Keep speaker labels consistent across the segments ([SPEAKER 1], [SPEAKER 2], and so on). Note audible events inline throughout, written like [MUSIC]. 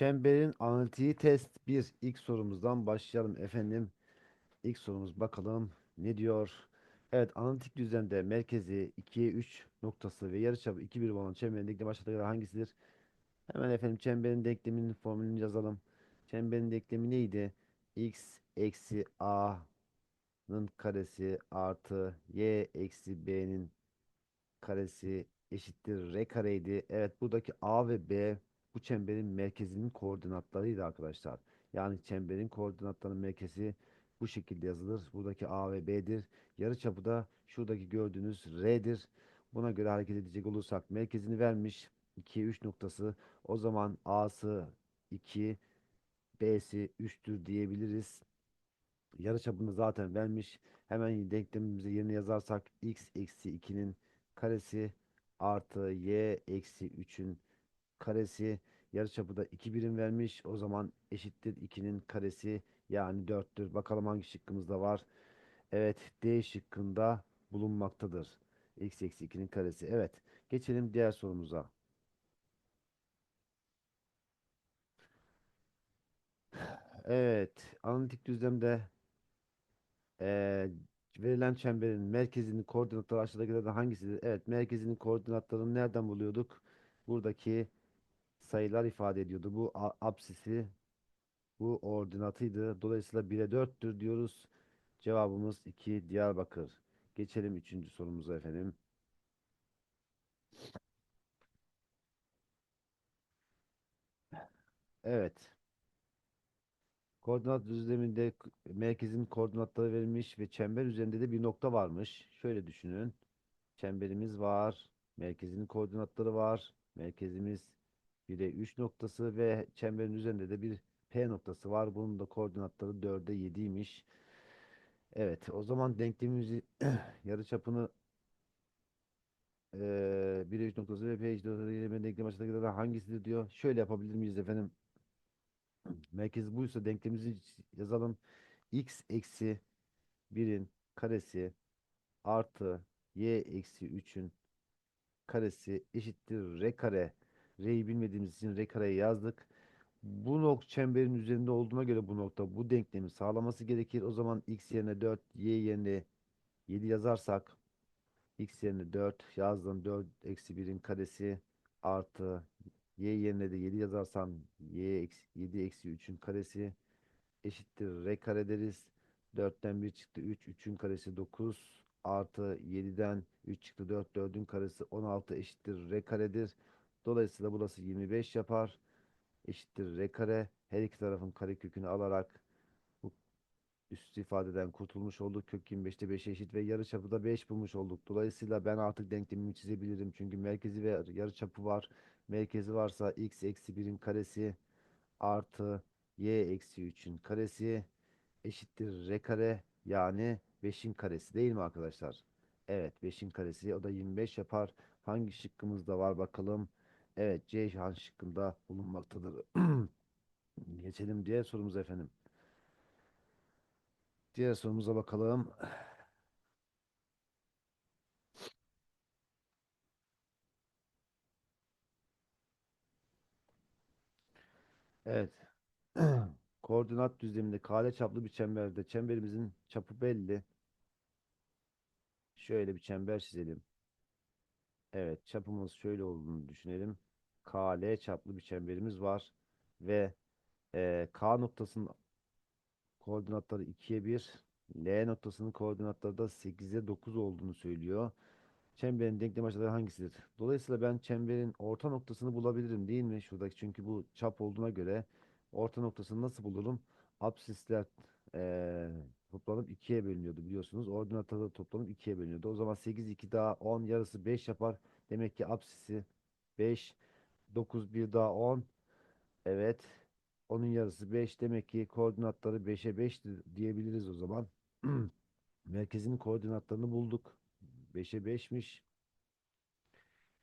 [SPEAKER 1] Çemberin analitiği test 1. İlk sorumuzdan başlayalım efendim. İlk sorumuz bakalım ne diyor? Evet analitik düzlemde merkezi 2'ye 3 noktası ve yarıçapı 2 birim olan çemberin denklemi aşağıdaki hangisidir? Hemen efendim çemberin denkleminin formülünü yazalım. Çemberin denklemi neydi? x eksi a'nın karesi artı y eksi b'nin karesi eşittir r kareydi. Evet buradaki A ve B bu çemberin merkezinin koordinatlarıydı arkadaşlar. Yani çemberin koordinatlarının merkezi bu şekilde yazılır. Buradaki A ve B'dir. Yarıçapı da şuradaki gördüğünüz R'dir. Buna göre hareket edecek olursak merkezini vermiş 2'ye 3 noktası. O zaman A'sı 2, B'si 3'tür diyebiliriz. Yarıçapını zaten vermiş. Hemen denklemimizi yerine yazarsak x eksi 2'nin karesi artı y eksi 3'ün karesi yarıçapı da 2 birim vermiş. O zaman eşittir 2'nin karesi yani 4'tür. Bakalım hangi şıkkımızda var. Evet D şıkkında bulunmaktadır. x eksi 2'nin karesi. Evet geçelim diğer sorumuza. Evet analitik düzlemde Ee, verilen çemberin merkezinin koordinatları aşağıdakilerden hangisidir? Evet, merkezinin koordinatlarını nereden buluyorduk? Buradaki sayılar ifade ediyordu. Bu apsisi, bu ordinatıydı. Dolayısıyla 1'e 4'tür diyoruz. Cevabımız 2 Diyarbakır. Geçelim üçüncü sorumuza efendim. Evet. Koordinat düzleminde merkezin koordinatları verilmiş ve çember üzerinde de bir nokta varmış. Şöyle düşünün. Çemberimiz var. Merkezinin koordinatları var. Merkezimiz 1'e 3 noktası ve çemberin üzerinde de bir P noktası var. Bunun da koordinatları 4'e 7'ymiş. Evet, o zaman denklemimizi [CLEARS THROAT] yarıçapını eee 1'e 3 noktası ve P eşit denklem denklem aşağıdakilerden hangisidir diyor. Şöyle yapabilir miyiz efendim? [CLEARS THROAT] Merkez buysa denklemimizi yazalım. x eksi 1'in karesi artı y eksi 3'ün karesi eşittir r kare. R'yi bilmediğimiz için r kareyi yazdık. Bu nokta çemberin üzerinde olduğuna göre bu nokta bu denklemi sağlaması gerekir. O zaman x yerine 4, y yerine 7 yazarsak x yerine 4 yazdım. 4 eksi 1'in karesi artı y yerine de 7 yazarsam y eksi 7 eksi 3'ün karesi eşittir r kare deriz. 4'ten 1 çıktı 3. 3'ün karesi 9 artı 7'den 3 çıktı 4. 4'ün karesi 16 eşittir r karedir. Dolayısıyla burası 25 yapar. Eşittir r kare. Her iki tarafın karekökünü alarak bu üst ifadeden kurtulmuş olduk. Kök 25'te 5'e eşit ve yarıçapı da 5 bulmuş olduk. Dolayısıyla ben artık denklemimi çizebilirim. Çünkü merkezi ve yarıçapı var. Merkezi varsa x eksi 1'in karesi artı y eksi 3'ün karesi eşittir r kare yani 5'in karesi değil mi arkadaşlar? Evet 5'in karesi o da 25 yapar. Hangi şıkkımızda var bakalım. Evet C şıkkında bulunmaktadır. [CLEARS THROAT] Geçelim diğer sorumuza efendim. Diğer sorumuza bakalım. Evet. [CLEARS THROAT] Koordinat düzleminde kare çaplı bir çemberde çemberimizin çapı belli. Şöyle bir çember çizelim. Evet, çapımız şöyle olduğunu düşünelim. KL çaplı bir çemberimiz var ve e, K noktasının koordinatları 2'ye 1, L noktasının koordinatları da 8'e 9 olduğunu söylüyor. Çemberin denklem açıları hangisidir? Dolayısıyla ben çemberin orta noktasını bulabilirim değil mi? Şuradaki çünkü bu çap olduğuna göre orta noktasını nasıl bulurum? Absisler eee toplanıp ikiye bölünüyordu biliyorsunuz. Ordinatlar da toplanıp ikiye bölünüyordu. O zaman 8 2 daha 10 yarısı 5 yapar. Demek ki absisi 5 9 bir daha 10. Evet. Onun yarısı 5. Demek ki koordinatları 5'e 5 diyebiliriz o zaman. [CLEARS THROAT] Merkezinin koordinatlarını bulduk. 5'e 5'miş.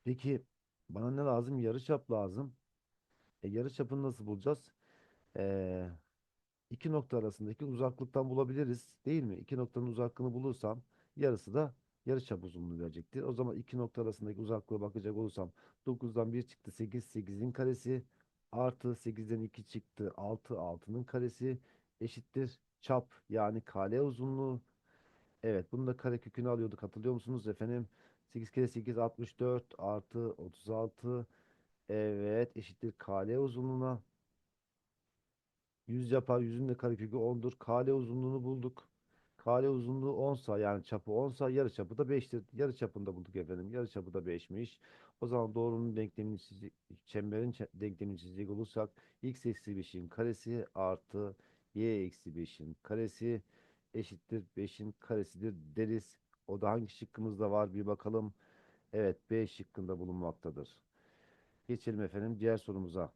[SPEAKER 1] Peki bana ne lazım? Yarıçap lazım. E, yarıçapını nasıl bulacağız? E, iki nokta arasındaki uzaklıktan bulabiliriz, değil mi? İki noktanın uzaklığını bulursam yarısı da yarıçap uzunluğu verecektir. O zaman iki nokta arasındaki uzaklığa bakacak olursam 9'dan 1 çıktı 8, 8'in karesi Artı 8'den 2 çıktı. 6 6'nın karesi eşittir. Çap yani kale uzunluğu. Evet bunun da karekökünü alıyorduk hatırlıyor musunuz efendim? 8 kere 8 64 artı 36 evet eşittir kale uzunluğuna 100 yapar. 100'ün de karekökü 10'dur. Kale uzunluğunu bulduk. Kale uzunluğu 10 sa yani çapı 10 sa yarı çapı da 5'tir. Yarı çapını da bulduk efendim. Yarı çapı da 5'miş. O zaman doğrunun denklemini çizecek, çemberin çe- denklemini çizecek olursak x eksi 5'in karesi artı y eksi 5'in karesi eşittir 5'in karesidir deriz. O da hangi şıkkımızda var bir bakalım. Evet B şıkkında bulunmaktadır. Geçelim efendim diğer sorumuza.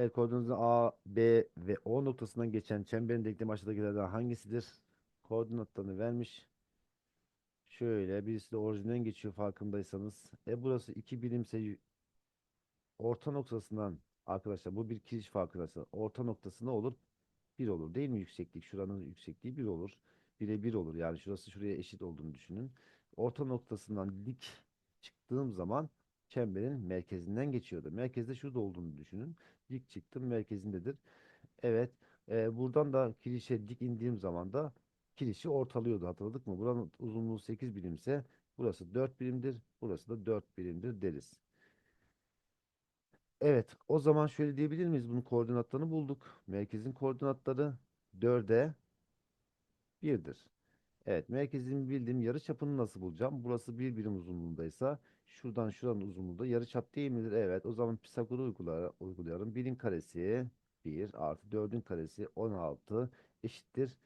[SPEAKER 1] El koordinatı A, B ve O noktasından geçen çemberin denklemi aşağıdakilerden hangisidir? Koordinatlarını vermiş. Şöyle birisi de orijinden geçiyor farkındaysanız. E burası iki birimse orta noktasından arkadaşlar bu bir kiriş farkındaysa orta noktası ne olur? Bir olur değil mi yükseklik? Şuranın yüksekliği bir olur. Bire bir olur. Yani şurası şuraya eşit olduğunu düşünün. Orta noktasından dik çıktığım zaman çemberin merkezinden geçiyordu. Merkezde şurada olduğunu düşünün. Dik çıktım merkezindedir. Evet. e, buradan da kirişe dik indiğim zaman da kirişi ortalıyordu. Hatırladık mı? Buranın uzunluğu 8 birimse burası 4 birimdir. Burası da 4 birimdir deriz. Evet. O zaman şöyle diyebilir miyiz? Bunun koordinatlarını bulduk. Merkezin koordinatları 4'e 1'dir. Evet. Merkezin bildiğim yarıçapını nasıl bulacağım? Burası bir birim uzunluğundaysa şuradan şuranın uzunluğu da yarıçap değil midir? Evet. O zaman Pisagor'u uygular, uygulayalım. 1'in karesi 1 artı 4'ün karesi 16 eşittir.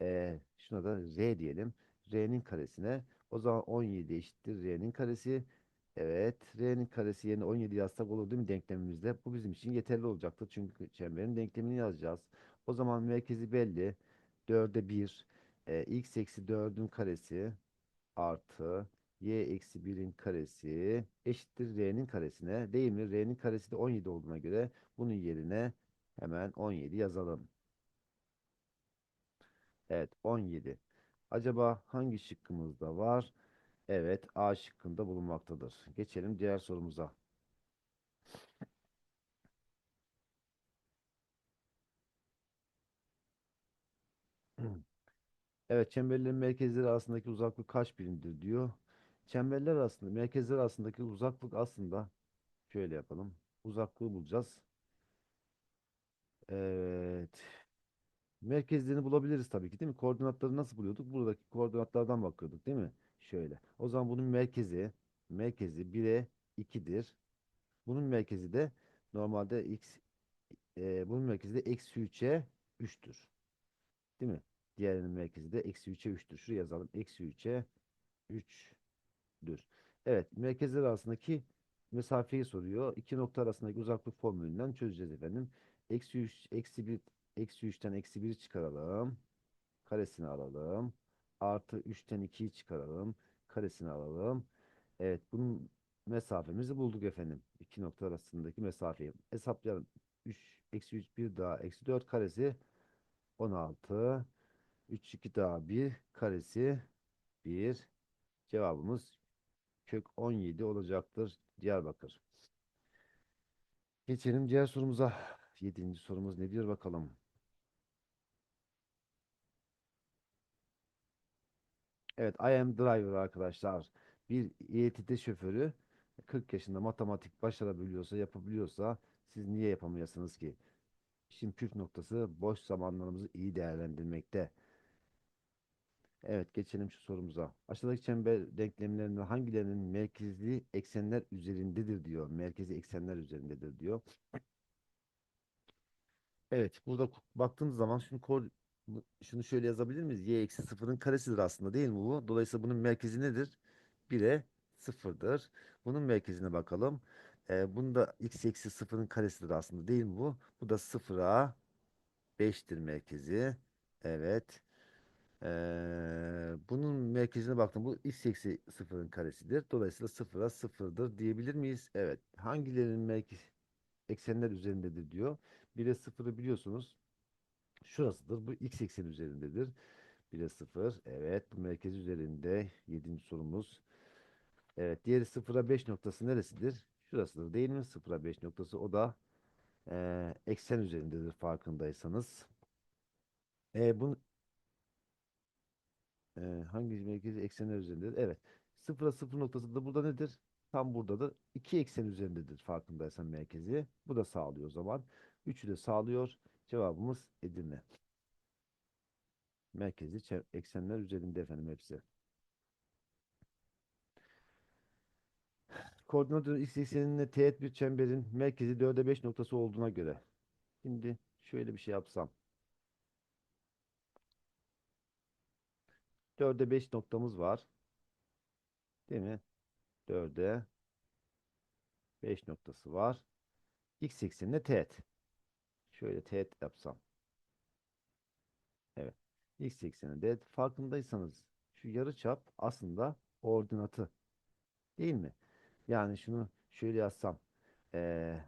[SPEAKER 1] Ee, şuna da R diyelim. R'nin karesine. O zaman 17 eşittir R'nin karesi. Evet. R'nin karesi yerine 17 yazsak olur değil mi denklemimizde? Bu bizim için yeterli olacaktır. Çünkü çemberin denklemini yazacağız. O zaman merkezi belli. 4'e 1. E, x eksi 4'ün karesi artı y eksi 1'in karesi eşittir r'nin karesine. Değil mi? R'nin karesi de 17 olduğuna göre bunun yerine hemen 17 yazalım. Evet 17. Acaba hangi şıkkımızda var? Evet A şıkkında bulunmaktadır. Geçelim diğer sorumuza. Evet çemberlerin merkezleri arasındaki uzaklık kaç birimdir diyor. Çemberler arasında merkezler arasındaki uzaklık aslında şöyle yapalım. Uzaklığı bulacağız. Evet. Merkezlerini bulabiliriz tabii ki değil mi? Koordinatları nasıl buluyorduk? Buradaki koordinatlardan bakıyorduk değil mi? Şöyle. O zaman bunun merkezi merkezi 1'e 2'dir. Bunun merkezi de normalde x e, bunun merkezi de eksi 3'e 3'tür. Değil mi? Diğerinin merkezi de eksi 3'e 3'tür. Şuraya yazalım. Eksi 3'e 3'dür. Evet. Merkezler arasındaki mesafeyi soruyor. İki nokta arasındaki uzaklık formülünden çözeceğiz efendim. Eksi 3, eksi 1, eksi 3'ten eksi 1'i çıkaralım. Karesini alalım. Artı 3'ten 2'yi çıkaralım. Karesini alalım. Evet. Bunun mesafemizi bulduk efendim. İki nokta arasındaki mesafeyi. Hesaplayalım. 3, eksi 3, 1 daha eksi 4 karesi 16. 3, 2 daha 1 karesi 1. Cevabımız kök 17 olacaktır. Diyarbakır. Geçelim diğer sorumuza. Yedinci sorumuz ne diyor bakalım. Evet, I am driver arkadaşlar. Bir İETT şoförü 40 yaşında matematik başarabiliyorsa, yapabiliyorsa siz niye yapamayasınız ki? İşin püf noktası boş zamanlarımızı iyi değerlendirmekte. Evet, geçelim şu sorumuza. Aşağıdaki çember denklemlerinden hangilerinin merkezli eksenler üzerindedir diyor. Merkezi eksenler üzerindedir diyor. Evet, burada baktığımız zaman şunu kor- şunu şöyle yazabilir miyiz? Y eksi sıfırın karesidir aslında değil mi bu? Dolayısıyla bunun merkezi nedir? 1'e sıfırdır. Bunun merkezine bakalım. Ee, bunun da x eksi sıfırın karesidir aslında değil mi bu? Bu da sıfıra 5'tir merkezi. Evet. Bunun merkezine baktım. Bu x eksi sıfırın karesidir. Dolayısıyla sıfıra sıfırdır diyebilir miyiz? Evet. Hangilerinin merkez eksenler üzerindedir diyor. 1'e sıfırı biliyorsunuz. Şurasıdır. Bu x ekseni üzerindedir. 1'e 0. Evet bu merkez üzerinde 7. sorumuz. Evet diğeri 0'a 5 noktası neresidir? Şurasıdır değil mi? 0'a 5 noktası o da eee, eksen üzerindedir farkındaysanız. E, bunu eee, hangi merkezi eksenler üzerindedir? Evet. 0'a 0 noktası da burada nedir? Tam buradadır. İki eksen üzerindedir farkındaysan merkezi. Bu da sağlıyor o zaman. Üçü de sağlıyor. Cevabımız Edirne. Merkezi eksenler üzerinde efendim hepsi. Koordinatör x ekseninde teğet bir çemberin merkezi 4'e 5 noktası olduğuna göre. Şimdi şöyle bir şey yapsam. 4'e 5 noktamız var. Değil mi? 4'e 5 noktası var. X ekseninde teğet. Şöyle teğet yapsam. Evet. X ekseninde farkındaysanız şu yarıçap aslında ordinatı. Değil mi? Yani şunu şöyle yazsam. Ee,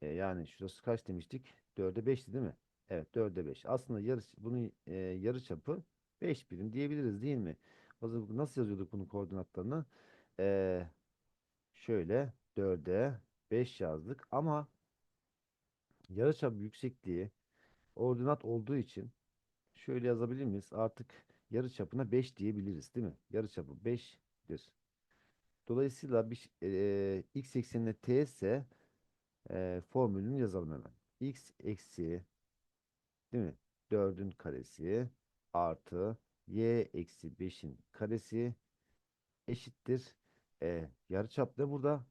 [SPEAKER 1] e, yani şurası kaç demiştik? 4'e 5'ti değil mi? Evet 4'e 5. Aslında yarı, bunun e, yarıçapı 5 birim diyebiliriz değil mi? O zaman nasıl yazıyorduk bunun koordinatlarını? Ee, şöyle 4'e 5 yazdık ama yarıçap yüksekliği ordinat olduğu için şöyle yazabilir miyiz? Artık yarıçapına 5 diyebiliriz değil mi? Yarıçapı 5'dir. Dolayısıyla bir, e, x eksenine t ise e, formülünü yazalım hemen. x eksi değil mi? 4'ün karesi artı y eksi 5'in karesi eşittir. E, yarıçap ne burada?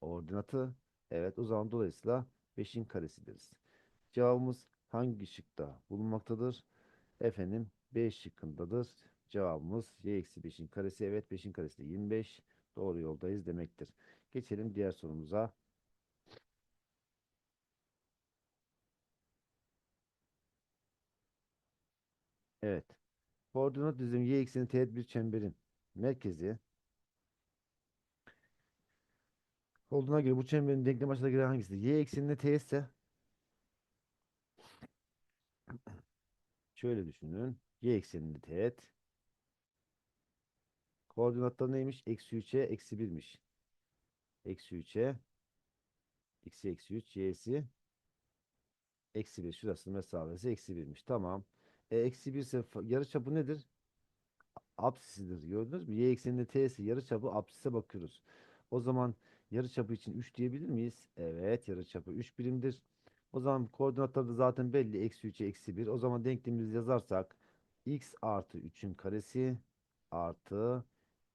[SPEAKER 1] Ordinatı. Evet o zaman dolayısıyla 5'in karesi deriz. Cevabımız hangi şıkta bulunmaktadır? Efendim B şıkkındadır. Cevabımız y eksi 5'in karesi. Evet 5'in karesi de 25. Doğru yoldayız demektir. Geçelim diğer sorumuza. Evet. Koordinat düzlemi y ekseni teğet bir çemberin merkezi olduğuna göre bu çemberin denklem aşağıda giren hangisidir? Y eksenine teğetse şöyle düşünün. Y ekseninde teğet. Koordinatlar neymiş? Eksi 3'e eksi 1'miş. Eksi 3'e x'i eksi 3 y'si eksi 1. Şurasının mesafesi eksi 1'miş. Tamam. E, eksi 1 ise fa- yarıçapı nedir? Apsisidir. Gördünüz mü? Y ekseninde t'si yarıçapı apsise bakıyoruz. O zaman yarıçapı için 3 diyebilir miyiz? Evet. Yarıçapı 3 birimdir. O zaman koordinatları da zaten belli. Eksi 3'e eksi 1. O zaman denklemimizi yazarsak x artı 3'ün karesi artı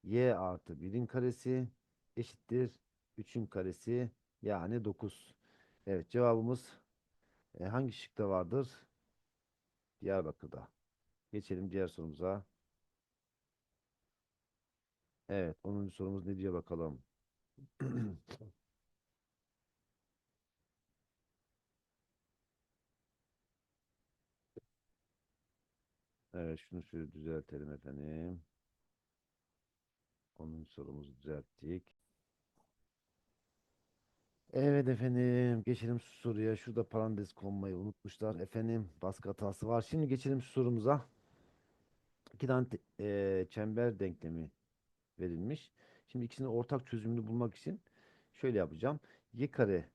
[SPEAKER 1] y artı 1'in karesi eşittir 3'ün karesi yani 9. Evet cevabımız e, hangi şıkta vardır? Diyarbakır'da. Geçelim diğer sorumuza. Evet 10. sorumuz ne diyor bakalım. [CLEARS THROAT] Evet şunu şöyle düzeltelim efendim. 10. sorumuzu düzelttik. Evet efendim geçelim şu soruya. Şurada parantez konmayı unutmuşlar. Efendim baskı hatası var. Şimdi geçelim şu sorumuza. İki tane eee, çember denklemi verilmiş. Şimdi ikisinin ortak çözümünü bulmak için şöyle yapacağım. Y kare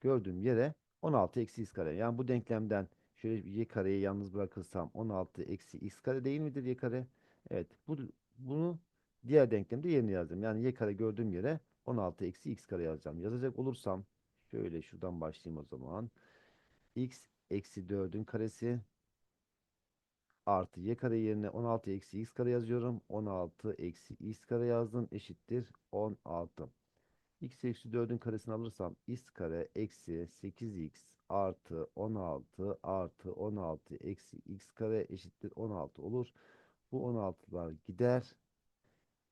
[SPEAKER 1] gördüğüm yere 16 eksi x kare. Yani bu denklemden şöyle bir y kareyi yalnız bırakırsam 16 eksi x kare değil midir y kare? Evet. Bu, bunu diğer denklemde yerine yazdım. Yani y kare gördüğüm yere 16 eksi x kare yazacağım. Yazacak olursam şöyle şuradan başlayayım o zaman. x eksi 4'ün karesi artı y kare yerine 16 eksi x kare yazıyorum. 16 eksi x kare yazdım eşittir 16. x eksi 4'ün karesini alırsam x kare eksi 8x artı 16 artı 16 eksi x kare eşittir 16 olur. Bu 16'lar gider.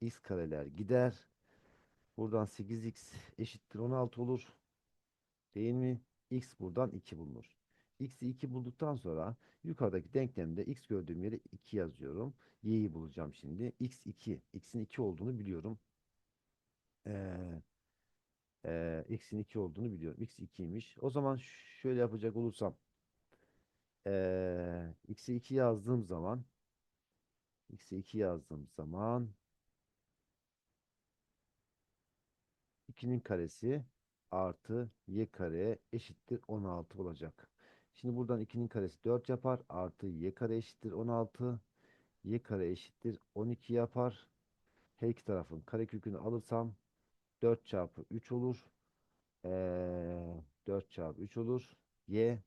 [SPEAKER 1] x kareler gider. Buradan 8x eşittir 16 olur. Değil mi? x buradan 2 bulunur. x'i 2 bulduktan sonra yukarıdaki denklemde x gördüğüm yere 2 yazıyorum. y'yi bulacağım şimdi. x 2. x'in 2 olduğunu biliyorum. Ee, e, x'in 2 olduğunu biliyorum. x 2'ymiş. O zaman şöyle yapacak olursam Ee, x'e 2 yazdığım zaman x'e 2 yazdığım zaman 2'nin karesi artı y kare eşittir 16 olacak. Şimdi buradan 2'nin karesi 4 yapar. Artı y kare eşittir 16. y kare eşittir 12 yapar. Her iki tarafın karekökünü alırsam 4 çarpı 3 olur. Ee, 4 çarpı 3 olur. Y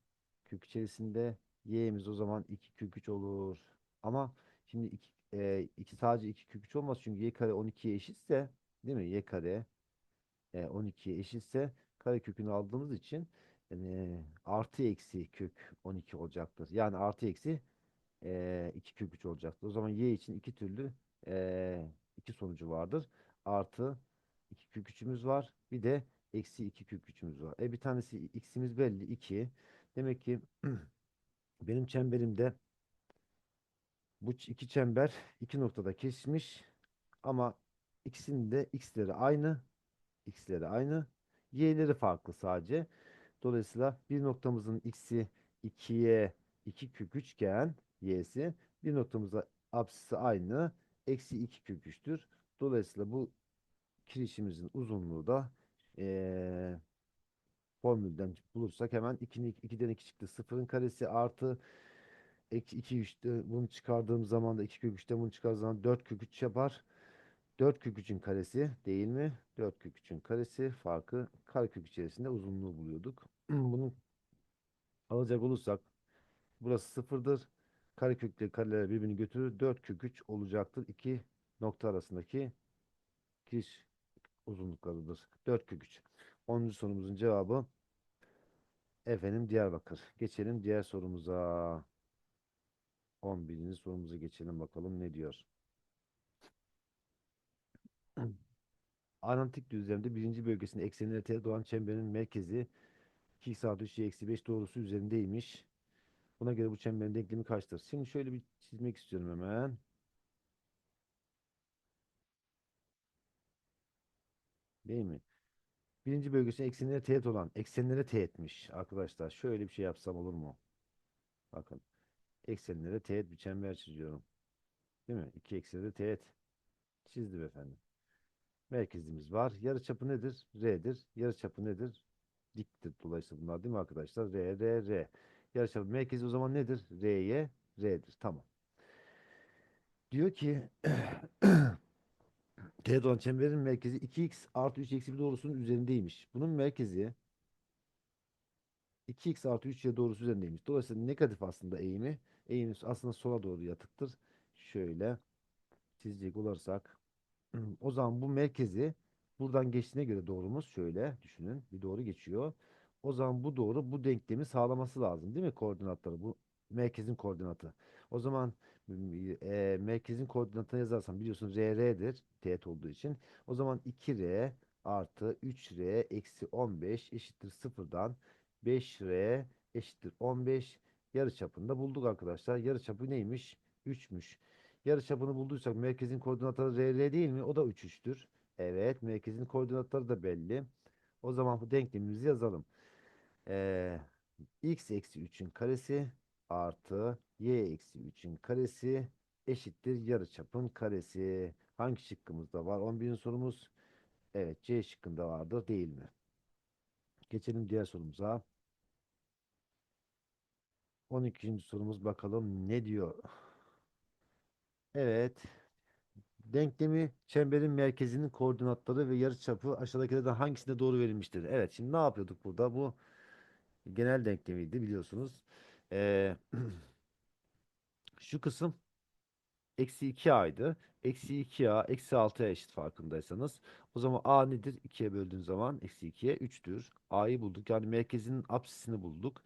[SPEAKER 1] kök içerisinde y'miz o zaman 2 kök 3 olur. Ama şimdi 2, e, iki, sadece 2 kök 3 olmaz çünkü y kare 12'ye eşitse değil mi? y kare e, 12'ye eşitse karekökünü aldığımız için e, artı eksi kök 12 olacaktır. Yani artı eksi e, 2 kök 3 olacaktır. O zaman y için iki türlü e, iki sonucu vardır. Artı 2 kök 3'ümüz var. Bir de eksi 2 kök 3'ümüz var. E bir tanesi x'imiz belli 2. Demek ki [CLEARS THROAT] benim çemberimde bu iki çember iki noktada kesişmiş ama ikisinin de x'leri aynı. X'leri aynı. Y'leri farklı sadece. Dolayısıyla bir noktamızın x'i 2'ye 2 kök 3 iken y'si bir noktamızda apsisi aynı. Eksi 2 kök 3'tür. Dolayısıyla bu kirişimizin uzunluğu da eee formülden bulursak hemen 2'nin 2'den 2 çıktı. 0'ın karesi artı eksi 2 3'te bunu çıkardığım zaman da 2 kök 3'ten bunu çıkardığım zaman 4 kök 3 yapar. 4 kök 3'ün karesi değil mi? 4 kök 3'ün karesi farkı karekök içerisinde uzunluğu buluyorduk. [CLEARS THROAT] Bunu alacak olursak burası sıfırdır. Karekökle kareler birbirini götürür. 4 kök 3 olacaktır. İki nokta arasındaki kiriş uzunluklarıdır. 4 kök 3. 10. sorumuzun cevabı efendim Diyarbakır. Geçelim diğer sorumuza. 11. sorumuza geçelim bakalım ne diyor. [CLEARS THROAT] Analitik düzlemde birinci bölgesinde eksenine teğet olan çemberin merkezi 2x artı 3y eksi 5 doğrusu üzerindeymiş. Buna göre bu çemberin denklemi kaçtır? Şimdi şöyle bir çizmek istiyorum hemen. Değil mi? Birinci bölgesinde eksenlere teğet olan eksenlere teğetmiş arkadaşlar. Şöyle bir şey yapsam olur mu? Bakın. Eksenlere teğet bir çember çiziyorum. Değil mi? İki eksene teğet. Çizdim efendim. Merkezimiz var. Yarıçapı nedir? R'dir. Yarıçapı nedir? Diktir dolayısıyla bunlar değil mi arkadaşlar? R, R, R. Yarıçapı merkezi o zaman nedir? R'ye R'dir. Tamam. Diyor ki [CLEARS THROAT] teğet olan çemberin merkezi 2x artı 3 eksi 1 doğrusunun üzerindeymiş. Bunun merkezi 2x artı 3y doğrusu üzerindeymiş. Dolayısıyla negatif aslında eğimi. Eğimi aslında sola doğru yatıktır. Şöyle çizecek olursak o zaman bu merkezi buradan geçtiğine göre doğrumuz şöyle düşünün. Bir doğru geçiyor. O zaman bu doğru bu denklemi sağlaması lazım değil mi koordinatları? Bu merkezin koordinatı. O zaman e, merkezin koordinatını yazarsam biliyorsun RR'dir teğet olduğu için. O zaman 2R artı 3R eksi 15 eşittir sıfırdan 5R eşittir 15 yarıçapını da bulduk arkadaşlar. Yarıçapı neymiş? 3'müş. Yarıçapını bulduysak merkezin koordinatları RR değil mi? O da 3 3'tür. Evet, merkezin koordinatları da belli. O zaman bu denklemimizi yazalım. Ee, x eksi 3'ün karesi artı y eksi 3'ün karesi eşittir yarıçapın karesi. Hangi şıkkımızda var? 11. sorumuz. Evet, C şıkkında vardır değil mi? Geçelim diğer sorumuza. 12. sorumuz bakalım ne diyor? Evet. Denklemi çemberin merkezinin koordinatları ve yarıçapı aşağıdakilerden hangisinde doğru verilmiştir? Evet şimdi ne yapıyorduk burada? Bu genel denklemiydi biliyorsunuz. Ee, [CLEARS THROAT] şu kısım eksi 2a'ydı. Eksi 2a eksi 6'ya eşit farkındaysanız. O zaman a nedir? 2'ye böldüğün zaman eksi 2'ye 3'tür. a'yı bulduk. Yani merkezinin apsisini bulduk.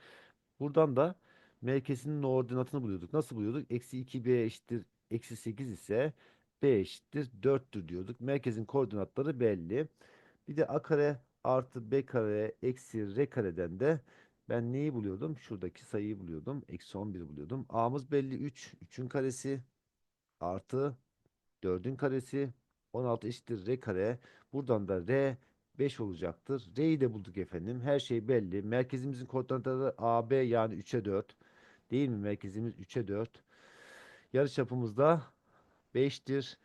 [SPEAKER 1] Buradan da merkezinin ordinatını buluyorduk. Nasıl buluyorduk? Eksi 2b eşittir eksi 8 ise b eşittir 4'tür diyorduk. Merkezin koordinatları belli. Bir de a kare artı b kare eksi r kareden de ben neyi buluyordum? Şuradaki sayıyı buluyordum. Eksi 11 buluyordum. a'mız belli 3. 3'ün karesi artı 4'ün karesi 16 eşittir r kare. Buradan da r 5 olacaktır. R'yi de bulduk efendim. Her şey belli. Merkezimizin koordinatları AB yani 3'e 4. Değil mi? Merkezimiz 3'e 4. Yarıçapımız da 5'tir.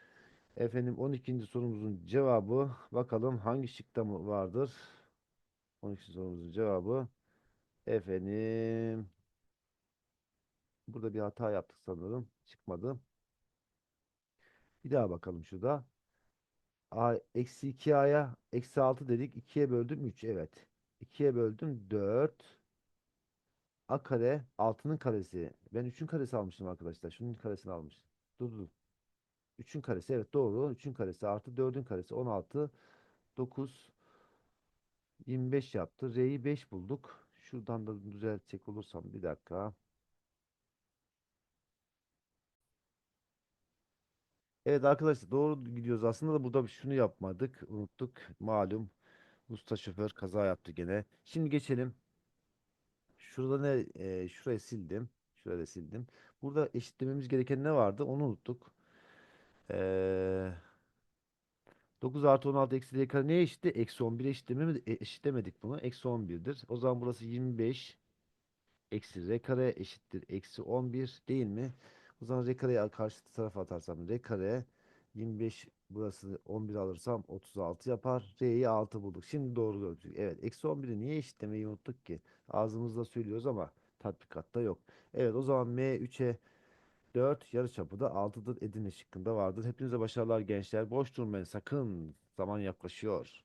[SPEAKER 1] Efendim 12. sorumuzun cevabı bakalım hangi şıkta mı vardır? 12. sorumuzun cevabı efendim burada bir hata yaptık sanırım. Çıkmadı. Bir daha bakalım şurada. A, eksi 2a'ya eksi 6 dedik. 2'ye böldüm 3. Evet. 2'ye böldüm 4. A kare 6'nın karesi. Ben 3'ün karesi almışım arkadaşlar. Şunun karesini almışım. Dur dur. 3'ün karesi evet doğru. 3'ün karesi artı 4'ün karesi 16. 9 25 yaptı. R'yi 5 bulduk. Şuradan da düzeltecek olursam bir dakika. Evet arkadaşlar doğru gidiyoruz. Aslında da burada şunu yapmadık. Unuttuk. Malum usta şoför kaza yaptı gene. Şimdi geçelim. Şurada ne? E, şurayı sildim. Şurayı da sildim. Burada eşitlememiz gereken ne vardı? Onu unuttuk. Eee 9 artı 16 eksi d kare neye eşitti? Eksi 11 eşitlemedik, eşitlemedik bunu. Eksi 11'dir. O zaman burası 25 eksi r kare eşittir. Eksi 11 değil mi? O zaman r kareyi karşı tarafa atarsam r kare 25 burası 11 alırsam 36 yapar. R'yi 6 bulduk. Şimdi doğru gördük. Evet. Eksi 11'i niye eşitlemeyi unuttuk ki? Ağzımızda söylüyoruz ama tatbikatta yok. Evet o zaman M 3'e 4 yarıçapı da 6'dır Edirne şıkkında vardır. Hepinize başarılar gençler. Boş durmayın sakın. Zaman yaklaşıyor.